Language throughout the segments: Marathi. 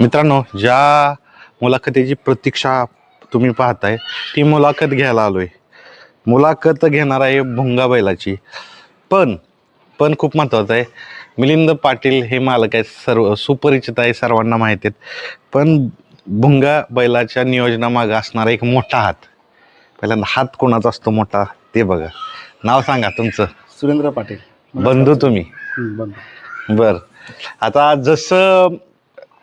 मित्रांनो ज्या मुलाखतीची प्रतीक्षा तुम्ही पाहताय ती मुलाखत घ्यायला आलोय. मुलाखत घेणार आहे भुंगा बैलाची. पण पण खूप महत्त्वाचं आहे. मिलिंद पाटील हे मालक आहेत सर्व सुपरिचित आहे सर्वांना माहिती आहेत. पण भुंगा बैलाच्या नियोजनामागं असणारा एक मोठा हात. पहिल्यांदा हात कोणाचा असतो मोठा ते बघा. नाव सांगा तुमचं. सुरेंद्र पाटील. बंधू तुम्ही. बर. आता जसं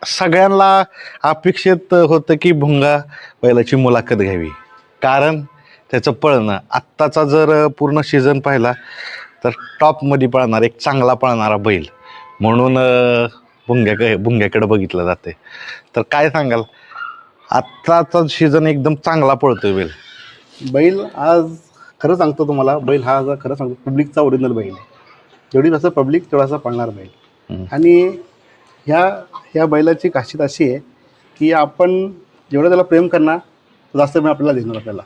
सगळ्यांना अपेक्षित होतं की भुंगा बैलाची मुलाखत घ्यावी. कारण त्याचं पळणं आत्ताचा जर पूर्ण सीझन पाहिला तर टॉपमध्ये पळणार एक चांगला पळणारा बैल. म्हणून भुंग्याकडे भुंग्याकडे बघितलं जाते तर काय सांगाल? आत्ताचा सीझन एकदम चांगला पळतोय बैल. बैल आज खरं सांगतो तुम्हाला बैल हा आज खरं सांगतो पब्लिकचा ओरिजिनल बैल आहे. जेवढी जास्त पब्लिक तेवढासा पळणार बैल. आणि ह्या ह्या बैलाची खासियत अशी आहे की आपण जेवढं त्याला प्रेम करणार जास्त वेळ आपल्याला देणार आपल्याला.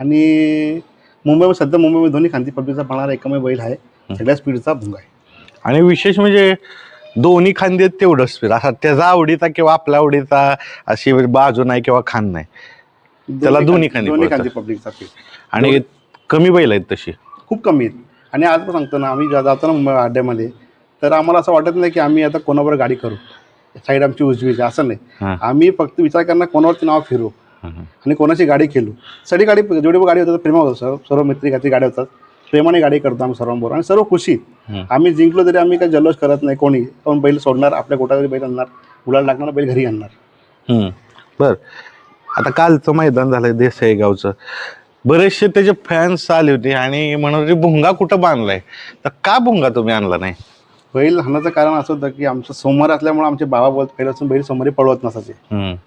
आणि मुंबईमध्ये सध्या मुंबईमध्ये दोन्ही खांती पब्लिकचा पळणारा एकमेव बैल आहे. सगळ्या स्पीडचा भुंगा आहे. आणि विशेष म्हणजे दोन्ही खांदे आहेत तेवढंच स्पीड असा त्याचा आवडीचा किंवा आपल्या आवडीचा अशी बाजू नाही किंवा खान नाही. त्याला दोन्ही खांदी दोन्ही. खांती पब्लिकचा स्पीड आणि कमी बैल आहेत तशी. खूप कमी आहेत. आणि आज पण सांगतो ना आम्ही जा- जातो ना मुंबई अड्ड्यामध्ये तर आम्हाला असं वाटत नाही की आम्ही आता कोणावर गाडी करू. साईड आमची उजवीची असं नाही. आम्ही फक्त विचार करणार कोणावरती नाव फिरू. आणि कोणाची गाडी खेळू. सगळी गाडी जेवढी गाडी होतात प्रेमा होतात सर्व सर्व मित्री गाडी होतात. प्रेमाने गाडी करतो आम्ही सर्वांबरोबर आणि सर्व खुशी. आम्ही जिंकलो तरी आम्ही काही जल्लोष करत नाही कोणी. पण बैल सोडणार आपल्या गोटावरी बैल आणणार गुलाल टाकणार बैल घरी आणणार. बर. आता कालचं मैदान झालंय देसाई गावचं. बरेचसे त्याचे फॅन्स आले होते आणि म्हणत होते भुंगा कुठं बांधलाय? तर का भुंगा तुम्ही आणला नाही? बैल हाणाचं कारण असं होतं की आमचं सोमवार असल्यामुळे आमचे बाबा बोलत पहिल्यापासून बैल सोमवारी पळवत नसायचे.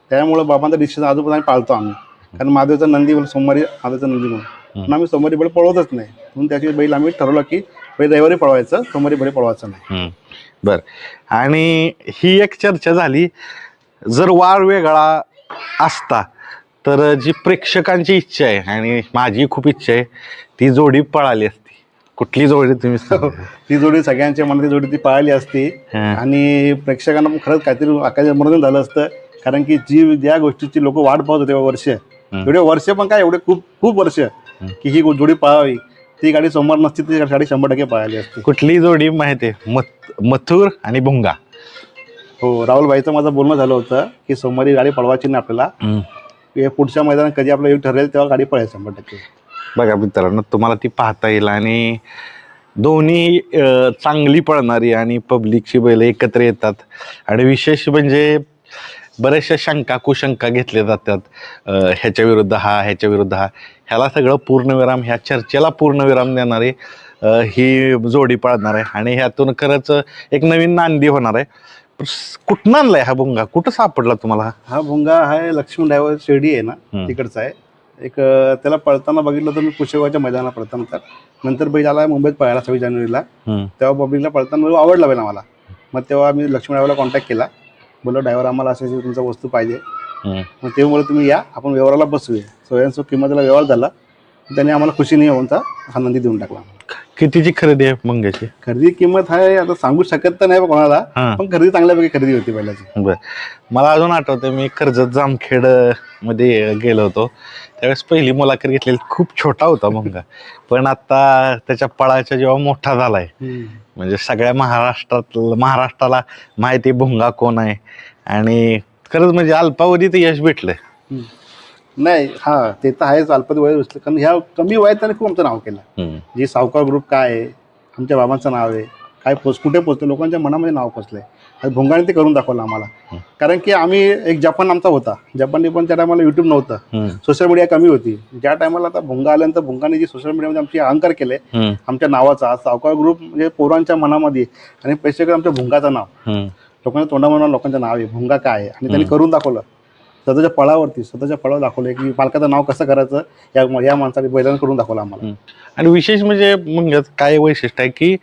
त्यामुळे बाबांचा डिसिजन आम्ही पाळतो आम्ही. कारण महादेवचा नंदी बैल सोमवारी महादेवचा नंदी म्हणून. पण आम्ही सोमवारी बैल पळवतच नाही. म्हणून त्याची बैल आम्ही ठरवलं की बैल रविवारी पळवायचं सोमवारी बैल पळवायचं नाही. बर. आणि ही एक चर्चा झाली. जर वार वेगळा असता तर जी प्रेक्षकांची इच्छा आहे आणि माझी खूप इच्छा आहे ती जोडी पळाली असती. कुठली जोडी तुम्ही सांगा. ती जोडी सगळ्यांच्या मनात ती जोडी ती पळाली असती. हां. आणि प्रेक्षकांना पण खरंच काहीतरी आकाश मनोरंजन झालं असतं. कारण की जी ज्या गोष्टीची लोक वाट पाहत होते वर्ष. एवढे वर्ष पण काय एवढे खूप खूप वर्ष की ही गो- जोडी पळावी ती गाडी सोमवार नसती ती गाडी शंभर टक्के पळाली असती. कुठली जोडी माहिती आहे? मथ मथुर आणि भुंगा. हो राहुल भाईचं माझं बोलणं झालं होतं की सोमवारी गाडी पळवायची नाही आपल्याला. हे पुढच्या मैदानात कधी आपलं एक ठरेल तेव्हा गाडी पळायची शंभर टक्के. बघा मित्रांनो तुम्हाला ती पाहता येईल आणि दोन्ही चांगली पळणारी आणि पब्लिकची बैल एकत्र येतात. आणि विशेष म्हणजे बऱ्याचशा शंका कुशंका घेतल्या जातात. ह्याच्या विरुद्ध हा ह्याच्या विरुद्ध हा. ह्याला सगळं पूर्णविराम ह्या चर्चेला पूर्णविराम देणारी ही जोडी पळणार आहे. आणि ह्यातून खरंच एक नवीन नांदी होणार आहे. कुठनं आणलाय हा भुंगा? कुठं सापडला तुम्हाला हा? भुंगा हा लक्ष्मण ड्रायव्हर शिर्डी आहे ना. तिकडचा आहे. एक त्याला पळताना बघितलं तर मी कुशेगावच्या मैदानात पळताना तर नंतर बैल आला मुंबईत पळायला सव्वीस जानेवारीला. तेव्हा पब्लिकला पळताना आवडला बैल आम्हाला. मग तेव्हा मी लक्ष्मण ड्रायव्हरला कॉन्टॅक्ट केला. बोललो ड्रायव्हर आम्हाला अशी तुमचा वस्तू पाहिजे. मग ते बोलले तुम्ही या आपण व्यवहाराला बसूया. सोयांसो किंमतीला व्यवहार झाला. त्याने आम्हाला खुशीने येऊन हा नंदी देऊन टाकला. कितीची खरेदी आहे भुंग्याची खरेदी किंमत आहे आता सांगू शकत तर नाही कोणाला. पण खरेदी चांगल्यापैकी खरेदी होती बैलाची. बर. मला अजून आठवतं मी कर्जत जामखेडमध्ये गेलो होतो. त्यावेळेस पहिली मुलाखत घेतलेली खूप छोटा होता भुंगा पण आता त्याच्या पळाच्या जेव्हा मोठा झालाय म्हणजे सगळ्या महाराष्ट्रात महाराष्ट्राला माहिती भुंगा कोण आहे? आणि खरंच म्हणजे अल्पावधीत यश भेटलंय. नाही हा ते तर आहेच अल्पत वय दिसलं कारण ह्या कमी वयात त्याने खूप आमचं नाव केलं. जे सावकार ग्रुप काय आहे आमच्या बाबांचं नाव आहे काय पोच कुठे पोचतं लोकांच्या मनामध्ये नाव पोचलंय. भोंगाने ते करून दाखवलं आम्हाला. कारण की आम्ही एक जपान आमचा होता. जपानने पण त्या टायमाला युट्यूब नव्हतं. सोशल मीडिया कमी होती. ज्या टायमाला आता भोंगा आल्यानंतर भोंगाने जी सोशल मीडियामध्ये आमची अहंकार केले. आमच्या नावाचा सावकार ग्रुप म्हणजे पोरांच्या मनामध्ये आणि प्रेक्षक आमच्या भुंगाचं नाव. लोकांच्या तोंडामोना लोकांचं नाव आहे भुंगा काय आहे? आणि त्यांनी करून दाखवलं. स्वतःच्या पळावरती स्वतःच्या पळावर दाखवलं की पालकाचं नाव कसं करायचं या या माणसाने बैलानं करून दाखवलं आम्हाला. आणि विशेष म्हणजे काय वैशिष्ट्य आहे की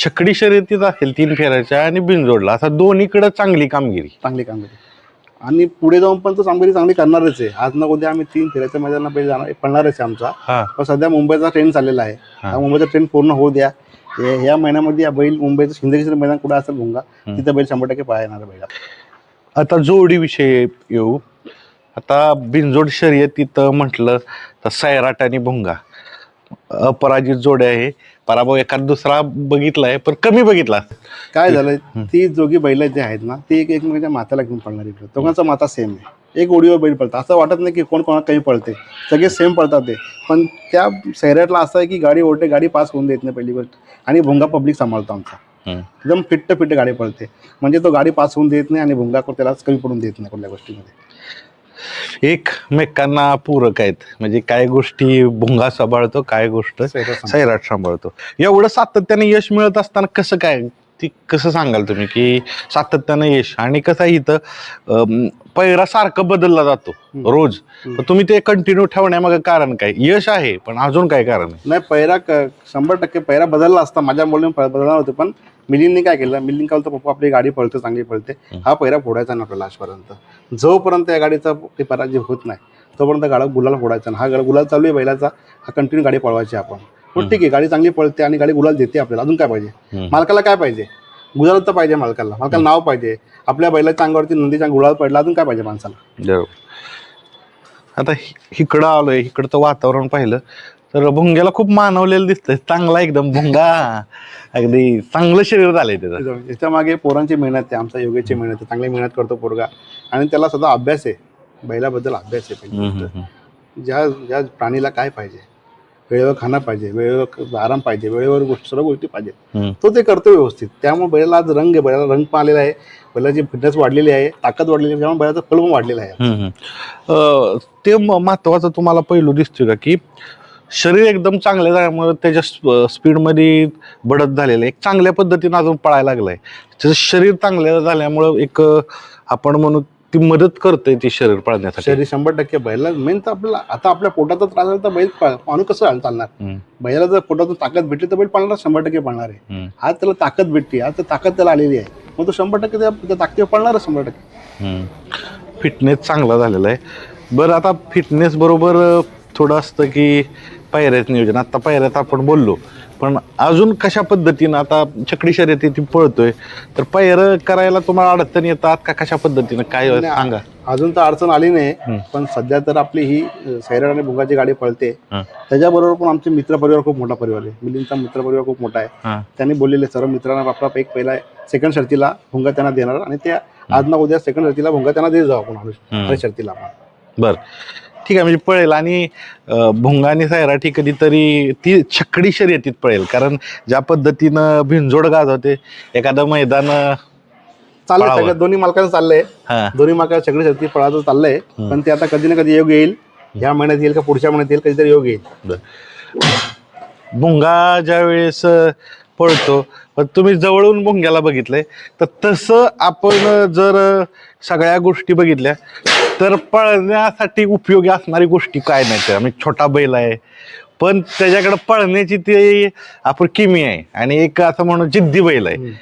छकडी शर्यतीत असेल तीन फेऱ्याच्या आणि बिनजोडला. असा दोन्हीकडे चांगली कामगिरी. चांगली कामगिरी. आणि पुढे जाऊन पण तो कामगिरी चांगली करणारच आहे. आज ना उद्या आम्ही तीन फिरायच्या मैदानात बैल जाणार पळणारच आहे आमचा. हा. पण सध्या मुंबईचा ट्रेन चाललेला आहे. मुंबईचा ट्रेन पूर्ण होऊ द्या. ह्या महिन्यामध्ये या बैल मुंबईचं शिंदे मैदान कुठं असेल भुंगा तिथं बैल शंभर टक्के पळा येणार बैल आता जोडीविषयी येऊ. आता बिनजोड शर्यतीत म्हटलं तर सैराट आणि भुंगा. अपराजित जोड्या आहे. पराभव एखाद दुसरा बघितलाय पण कमी बघितला. काय झालं ती जोगी बैल जे आहेत ना ती एक एकमेकांच्या माताला घेऊन पळणार इकडे. दोघांचा माता सेम आहे. एक ओडीवर बैल पळतात असं वाटत नाही की कोण कोणा कमी पळते. सगळे सेम पळतात ते. पण त्या सैराटला असं आहे की गाडी ओढते गाडी पास होऊन देत नाही पहिली गोष्ट. आणि भुंगा पब्लिक सांभाळतो आमचा. एकदम फिट्ट फिट्ट गाडी पळते. म्हणजे तो गाडी पास होऊन देत नाही आणि भुंगा त्याला कमी पडून देत नाही कुठल्या गोष्टीमध्ये. एक मेकांना पूरक आहेत. म्हणजे काय गोष्टी भुंगा सांभाळतो काय गोष्ट सैराट सांभाळतो. एवढं सातत्याने यश मिळत असताना कसं काय ती कसं सांगाल तुम्ही की सातत्यानं यश? आणि कसं इथं पैरा सारखं बदलला जातो. रोज. तुम्ही ते कंटिन्यू ठेवण्यामागे कारण काय? यश आहे पण अजून काय कारण आहे? नाही पैरा शंभर टक्के पैरा बदलला असता माझ्या बोलून बदलणार होते पण मिलिंदनी काय केलं? मिलिंद काय होतं पप्पा आपली गाडी पळते चांगली पळते. हा पैरा फोडायचा नाही आपल्याला आजपर्यंत जोपर्यंत या गाडीचा ते पराजय होत नाही तोपर्यंत गाडा गुलाल फोडायचा. हा गाडा गुलाल चालू आहे बैलाचा हा कंटिन्यू गाडी पळवायची आपण. पण ठीक आहे गाडी चांगली पळते आणि गाडी गुलाल देते आपल्याला. अजून काय पाहिजे. मालकाला काय पाहिजे? गुलाल तर पाहिजे मालकाला. मालकाला नाव पाहिजे. आपल्या बैलाच्या अंगावरती नंदीच्या गुलाल पडला अजून काय पाहिजे माणसाला? आता हि- इकडं आलोय इकडचं वातावरण पाहिलं तर भुंग्याला खूप मानवलेलं दिसतंय. चांगला एकदम भुंगा. अगदी चांगलं शरीर झालंय त्याचं. याच्या मागे पोरांची मेहनत आहे आमचा योगेची मेहनत आहे. चांगली मेहनत करतो पोरगा. आणि त्याला सध्या अभ्यास आहे. बैलाबद्दल अभ्यास आहे हम्म. हम्म, ज्या ज्या प्राणीला काय पाहिजे? वेळेवर खाणं पाहिजे वेळेवर आराम पाहिजे वेळेवर गोष्ट सर्व गोष्टी हम्म. तो ते करतो व्यवस्थित. त्यामुळे बैलाला आज रंग आहे बैलाला रंग पण आलेला आहे बैलाची फिटनेस वाढलेली आहे ताकद वाढलेली आहे त्यामुळे बैलाचं फळ पण वाढलेलं आहे. ते महत्वाचं तुम्हाला पहिलं दिसतोय का की शरीर एकदम चांगलं झाल्यामुळे त्याच्या स्प- स्पीडमध्ये बढत झालेलं आहे. एक चांगल्या पद्धतीनं अजून पळायला लागलाय. त्याचं शरीर चांगलं झाल्यामुळं एक आपण म्हणू ती मदत करते ती शरीर पळण्यासाठी. शरीर शंभर टक्के बैला. मेन तर आपल्याला आता आपल्या पोटाचा त्रास झाला तर बैल माणूस कसं चाल- चालणार? बैलाला जर पोटातून ताकद भेटली तर बैल पळणार शंभर टक्के पळणार आहे. आज त्याला ताकद भेटते आज तर ताकद त्याला आलेली आहे. मग तो शंभर टक्के त्या ताकदीवर पळणारच शंभर टक्के. फिटनेस चांगला झालेला आहे. बरं आता फिटनेस बरोबर थोडं असतं की पायऱ्याच नियोजन. आता पायऱ्यात आपण बोललो. पण अजून कशा पद्धतीनं आता छकडी शर्यती ती पळतोय तर पायरं करायला तुम्हाला अडचण येतात का? कशा पद्धतीनं? काय नाही, सांगा. अजून तर अडचण आली नाही. पण सध्या तर आपली ही सैराट आणि भुंगाची गाडी पळते. हां. त्याच्याबरोबर पण आमचे मित्र परिवार खूप मोठा परिवार आहे. मिलिंदचा मित्र परिवार खूप मोठा आहे. हां. त्यांनी बोललेले सर्व मित्रांना आपला एक पहिला सेकंड शर्तीला भुंगा त्यांना देणार आणि त्या आज ना उद्या सेकंड शर्तीला भुंगा त्यांना दे जाऊ आपण हम्म. शर्तीला आपण. बर. ठीक आहे म्हणजे पळेल आणि अं, भुंगा आणि सैराठी कधीतरी ती छकडी शर्यतीत पळेल. कारण ज्या पद्धतीनं भिंजोड गाजवते एखादं मैदान चाललंय पळावं. सगळं दोन्ही मालकांचं चाललंय. हा. दोन्ही मालकांचं सगळी शर्ती पळाचं चाललंय. पण ते आता कधी ना कधी योग येईल ह्या महिन्यात येईल का पुढच्या महिन्यात येईल कधीतरी योग येईल. भुंगा ज्या वेळेस अं, पळतो पण तुम्ही जवळून भुंग्याला बघितलंय तर तसं आपण जर अं, सगळ्या गोष्टी बघितल्या तर पळण्यासाठी उपयोगी असणारी गोष्टी काय नाही त्या म्हणजे छोटा बैल आहे. पण त्याच्याकडे पळण्याची ते आपण किमी आहे. आणि एक असं म्हणून जिद्दी बैल आहे.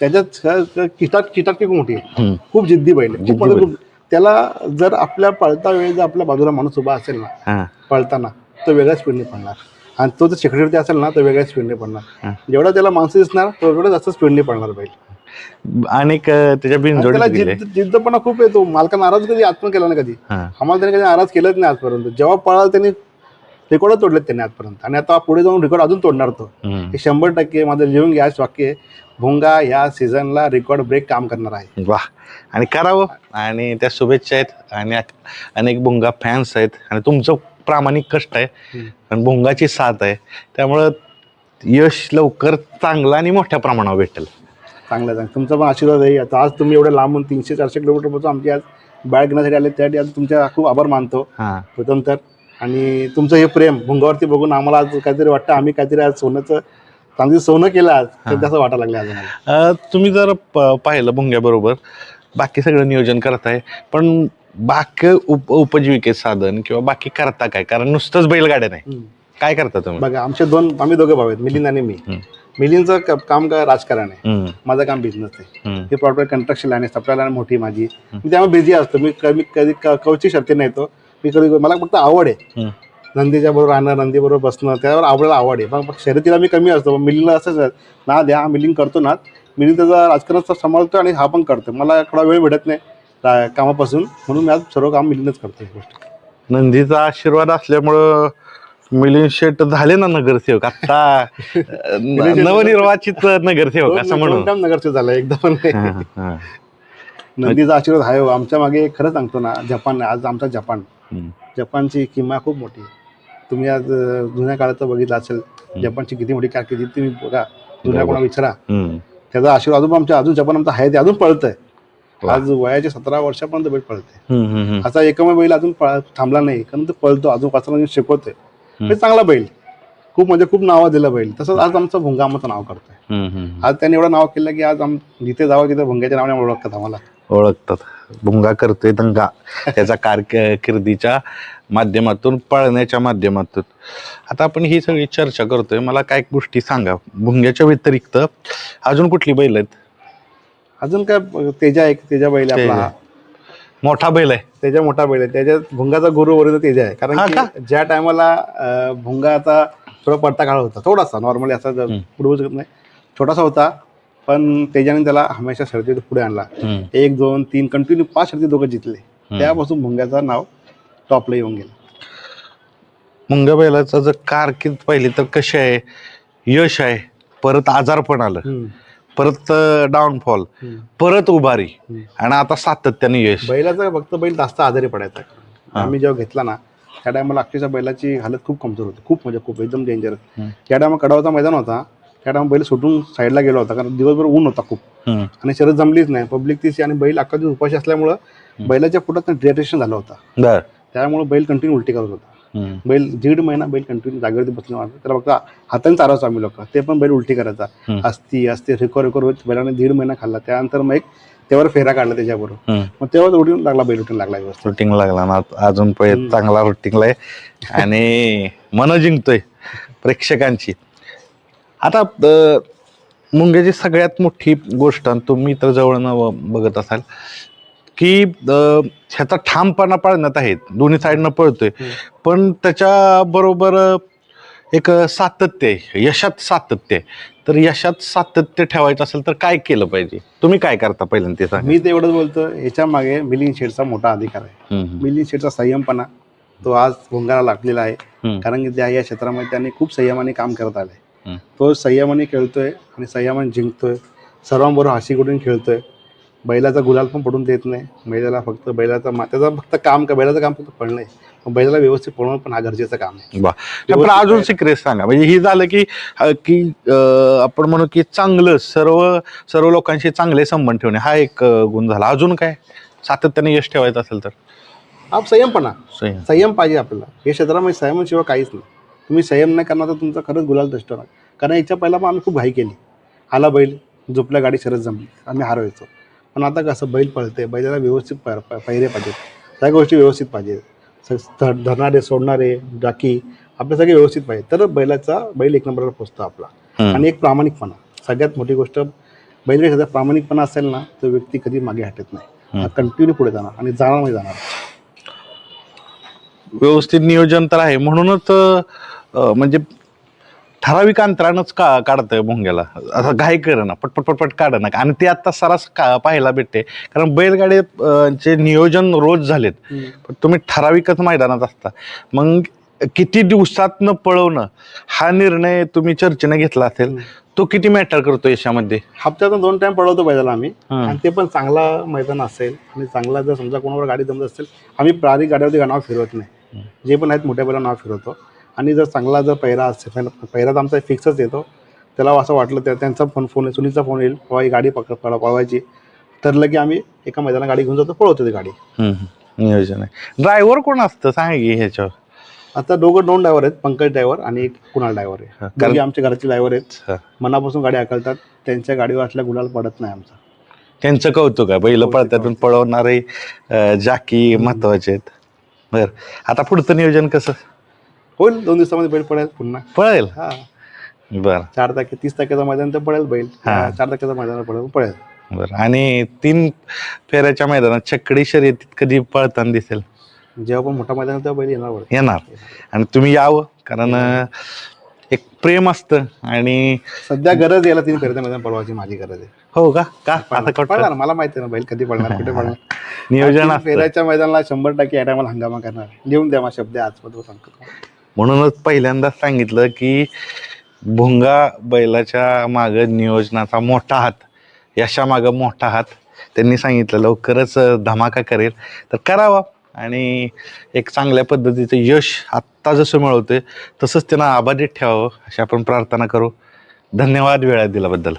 त्याच्यात किटात खूप मोठी आहे. खूप जिद्दी बैल आहे. खूप बैल. त्याला जर आपल्या पळता वेळी जर आपल्या बाजूला माणूस उभा असेल ना हा. पळताना तो वेगळ्याच स्पीडने पळणार. आणि तो जर शेकडीवरती असेल ना तो वेगळ्याच स्पीडने पळणार. हा. जेवढा त्याला माणसं दिसणार तेवढं जास्त स्पीडने पळणार बैल. अनेक त्याच्या बिनजोडी त्याला दिले. जिद्द जिद्दपणा खूप येतो. मालका नाराज कधी आज पण केला ना कधी? हा. आम्हाला त्याने कधी नाराज केलंच नाही आजपर्यंत. जेव्हा पळाला त्यांनी रेकॉर्ड तोडलेत त्यांनी आजपर्यंत. आणि आता पुढे जाऊन रेकॉर्ड अजून तोडणार तो. हम्म. हे शंभर टक्के माझं लिहून घ्या वाक्य आहे. भोंगा या सीझनला रेकॉर्ड ब्रेक काम करणार आहे. वा आणि करावं. आणि त्या शुभेच्छा आहेत. आणि अक- अनेक भुंगा फॅन्स आहेत. आणि तुमचं प्रामाणिक कष्ट आहे. हम्म. आणि भुंगाची साथ आहे. त्यामुळं यश लवकर चांगलं आणि मोठ्या प्रमाणावर भेटेल. चांगलं चांगलं तुमचा पण आशीर्वाद आहे. आता आज तुम्ही एवढ्या लांबून तीनशे चारशे किलोमीटरपासून आमची आज बॅग घेण्यासाठी आले त्यासाठी आज तुमच्या खूप आभार मानतो. प्रथम तर आणि तुमचं हे प्रेम भुंगावरती बघून आम्हाला आज काहीतरी वाटतं. आम्ही काहीतरी आज सोन्याचं चांगली सोनं केलं आज. तर. तसं वाटायला लागलं आज तुम्ही जर पाहिलं भुंग्याबरोबर बाकी सगळं नियोजन करताय. पण बाकी उप उपजीविकेत साधन किंवा बाकी करता काय? कारण नुसतंच बैलगाड्या नाही. काय करता तुम्ही? बघा आमचे दोन आम्ही दोघे भाऊ आहेत. मिलिंद आणि मी. क- काम काय राजकारण आहे. हम्म, माझं काम बिझनेस आहे. हम्म, हे प्रॉपर कंस्ट्रक्शन लाईन आहे. सप्लाय लाईन मोठी आहे माझी. मी त्यामुळे बिझी असतो. मी कधी कधी क- कवची शर्ती नाही तो. मी कधी मला फक्त आवड आहे. हम्म. नंदीच्या बरोबर राहणं नंदी बरोबर बसणं त्यावर आवडायला आवड आहे. पण शर्यतीला मी कमी असतो. पण मिलिंगला असंच आहे. ना द्या मिलिंग करतो ना. मिलिंग त्याचा राजकारणाचा सांभाळतो आणि हा पण करतो मला थोडा वेळ भेटत नाही रा- कामापासून. म्हणून मी आज सर्व काम मिलीनच करतो ही गोष्ट नंदीचा आशीर्वाद असल्यामुळं मिलिंद शेट झाले ना नगरसेवक आता नवनिर्वाचित नगरसेवक असं म्हणून काम नगरचे झालं एकदा पण नाही. हा, हा. नंदीचा आशीर्वाद आहे हो. आमच्या मागे खरं सांगतो ना जपान आज आमचा जपान हम्म. जपानची किंमत खूप मोठी आहे तुम्ही आज अं, जुन्या काळात बघितलं असेल जपानची किती मोठी कारकिर्दी तुम्ही बघा जुन्या बरोबर. कोणा विचारा हम्म. त्याचा आशीर्वाद अजून आमच्या अजून जपान आमचा आहे ते अजून पळतंय वा. आज वयाच्या सतरा वर्षापर्यंत बैल पळते हम्म, हम्म, हम्म. असा एकमेव बैल अजून पळ- थांबला नाही कारण तो पळतो अजून वाचला शिकवतोय म्हणजे चांगला बैल. खूप म्हणजे खूप नावं दिलं बैल. तसंच आज आमचं भुंगा आमचं नाव करतोय. आज त्यांनी एवढं नाव केलं की आज आम जिथे जावं तिथे भुंग्याच्या नावाने ओळखतात आम्हाला. ओळखतात. भुंगा करतोय दंगा. त्याच्या कारकिर्दीच्या माध्यमातून पळण्याच्या माध्यमातून. आता आपण ही सगळी चर्चा करतोय. मला काय गोष्टी सांगा. भुंग्याच्या व्यतिरिक्त अजून कुठली बैल आहेत? अजून काय तेजा एक तेजा बैल आपला. हा. मोठा बैल आहे. तेजा मोठा बैल आहे. त्याच्यात भुंगाचा गुरु वगैरे तेजा आहे. हा कारण का? की? ज्या टायमाला भुंगा आता थोडा पडता काळ होता थोडासा नॉर्मली असा जर हम्म. पूर्वज नाही छोटासा होता. पण तेजाने त्याला हमेशा शर्यतीत पुढे आणला. हम्म, एक दोन तीन कंटिन्यू पाच शर्यती दोघं जिंकले. त्यापासून भुंग्याचं नाव टॉपला येऊन गेलं. मुंगा बैलाचं जर कारकीर्द पाहिली तर कशी आहे? यश आहे. परत आजार पण आलं. परत डाऊनफॉल. परत उभारी. आणि आता सातत्याने यश. बैलाचा फक्त बैल जास्त आजारी पडायचा. आम्ही जेव्हा घेतला ना त्या टायमाला अक्षरशः बैलाची हालत खूप कमजोर होती. खूप म्हणजे खूप एकदम डेंजर. त्या टायमा कडावचा मैदान होता. त्या टायमा बैल सुटून साईडला गेला होता. कारण दिवसभर ऊन होता खूप. आणि शरद जमलीच नाही. पब्लिक तिची आणि बैल अख्खा दिवस उपाशी असल्यामुळं बैलाच्या पोटात डिहायड्रेशन झालं होतं. त्यामुळे बैल कंटिन्यू उलटी करत होता. बैल दीड महिना बैल कंटिन्यू जागेवरती बसले त्याला फक्त हाताने चारायचो आम्ही लोक. ते पण बैल उलटी करायचा. असती असते रिकवर रिकवर होत बैलाने दीड महिना खाल्ला. त्यानंतर मग एक त्यावर फेरा काढला त्याच्याबरोबर. मग तेव्हाच उडून लागला बैल उठून लागला रुटीन लागला ना. अजून पण. चांगला रुटीनला आहे. आणि मन जिंकतोय प्रेक्षकांची. आता मुंग्याची सगळ्यात मोठी गोष्ट आणि तुम्ही तर जवळनं बघत असाल की ह्याचा ठामपणा पाळण्यात आहेत. दोन्ही साईडनं पळतोय. पण त्याच्या बरोबर एक सातत्य आहे. यशात सातत्य आहे. तर यशात सातत्य ठेवायचं असेल तर काय केलं पाहिजे? तुम्ही काय करता पहिल्यांदा ते सांगा. मी ते एवढंच बोलतो याच्या मागे मिलिंद शेठचा मोठा अधिकार आहे. मिलिंद शेठचा संयमपणा तो आज भोंगारा लागलेला आहे. कारण की त्या या क्षेत्रामध्ये त्यांनी खूप संयमाने काम करत आले. तो संयमाने खेळतोय आणि संयमाने जिंकतोय. सर्वांबरोबर हासी करून खेळतोय. बैलाचा गुलाल पण पडून देत नाही. बैलाला फक्त बैलाचा मा- त्याचं फक्त काम का बैलाचं काम फक्त पडणं आहे. पण बैलाला व्यवस्थित पळवणं पण हा गरजेचं काम आहे. वा पण अजून सिक्रेट सांगा. म्हणजे ही झालं की अं, की अं, आपण म्हणू की चांगलं सर्व सर्व लोकांशी चांगले संबंध ठेवणे हा एक अं, गुण झाला. अजून काय? सातत्याने यश ठेवायचं असेल तर. हा. संयमपणा संयम. संयम पाहिजे आपल्याला. या क्षेत्रामध्ये संयमाशिवाय काहीच नाही. तुम्ही संयम नाही करणार तर तुमचा खरंच गुलाल दष्ट होणार. कारण याच्या पहिला पण आम्ही खूप घाई केली. आला बैल झोपल्या गाडी शरद जमली. आम्ही हारवायचो. पण आता कसं बैल पळते बैलाला व्यवस्थित प- प- पहिरे पाहिजेत. त्या गोष्टी व्यवस्थित पाहिजेत. स- धरणारे सोडणारे जाकी आपले सगळे व्यवस्थित पाहिजे तर बैलाचा बैल एक नंबरवर पोचतो आपला. आणि एक प्रामाणिकपणा. सगळ्यात मोठी गोष्ट बैल जर प्रामाणिकपणा असेल ना तर व्यक्ती कधी मागे हटत नाही. कंटिन्यू पुढे जाणार आणि जाणार म्हणजे जाणार. व्यवस्थित नियोजन तर आहे. म्हणूनच म्हणजे ठराविक अंतरानच का काढतंय भोंग्याला. असं घाई ना पटपट पटपट काढ ना आणि ते आता सरास का पाहायला भेटते. कारण बैलगाडी अं, चे नियोजन रोज झालेत. पण तुम्ही ठराविकच मैदानात असता. मग किती दिवसातनं पळवणं हा निर्णय तुम्ही चर्चेने घेतला असेल. तो किती मॅटर करतो याच्यामध्ये हप्त्यातून दोन टाइम पळवतो बैलाला आम्ही. आणि ते पण चांगला मैदान असेल आणि चांगला जर समजा कोणावर गाडी जमत असेल आम्ही प्राधिक गाड्यावरती नाव फिरवत नाही. जे पण आहेत मोठ्या बैला नाव फिरवतो. आणि जर चांगला जर पैरा असेल पहिला- पैरा तर आमचा फिक्सच येतो. त्याला असं वाटलं त्या त्यांचा फोन फोन सुनीलचा फोन येईल. बाबा ही गाडी पकड पळ- पळवायची. ठरलं की आम्ही एका मैदानात गाडी घेऊन जातो पळवतो ती गाडी. नियोजन आहे. ड्रायव्हर कोण असतं? सांग की ह्याच्यावर. आता दोघं दोन ड्रायव्हर आहेत. पंकज ड्रायव्हर आणि एक कुणाल ड्रायव्हर आहे. कारण- आमच्या घराचे ड्रायव्हर आहेत. मनापासून गाडी हाकलतात. त्यांच्या गाडीवर असल्या गुलाल पडत नाही आमचा. त्यांचं कौतुक आहे. बैल कौतुक, पळत्यातून पळवणारे जाकी महत्त्वाचे आहेत. बर. आता पुढचं नियोजन कसं? होईल दोन दिवसामध्ये बैल पडेल पुन्हा. पळेल? हा. बर. चार तारखे तीस तारखेचा मैदान तर पडेल बैल. हा. चार तारखेचा मैदान पडेल पडेल बर. आणि तीन फेऱ्याच्या मैदानात छकडी शर्यतीत कधी पळताना दिसेल? जेव्हा पण मोठा मैदान तेव्हा बैल येणार वरती. येणार. आणि तुम्ही यावं कारण अं, एक प्रेम असतं आणि सध्या गरज याला तीन फेऱ्याचं मैदान पळवायची माझी गरज आहे. हो का? का? आता कट पडणार मला माहिती आहे ना बैल कधी पडणार कुठे पडणार नियोजन तीन असतं. फेऱ्याच्या मैदानाला शंभर टक्के या टायमाला हंगामा करणार. लिहून द्या माझा शब्द आहे आजपर्यंत सांगतो. म्हणूनच पहिल्यांदाच सांगितलं की भुंगा बैलाच्या मागं नियोजनाचा मोठा हात यशा मागं मोठा हात त्यांनी सांगितलं लवकरच धमाका करेल. तर करावा. आणि एक चांगल्या पद्धतीचं यश आत्ता जसं मिळवते तसंच त्यांना आबाधित ठेवावं अशी आपण प्रार्थना करू. धन्यवाद वेळा दिल्याबद्दल.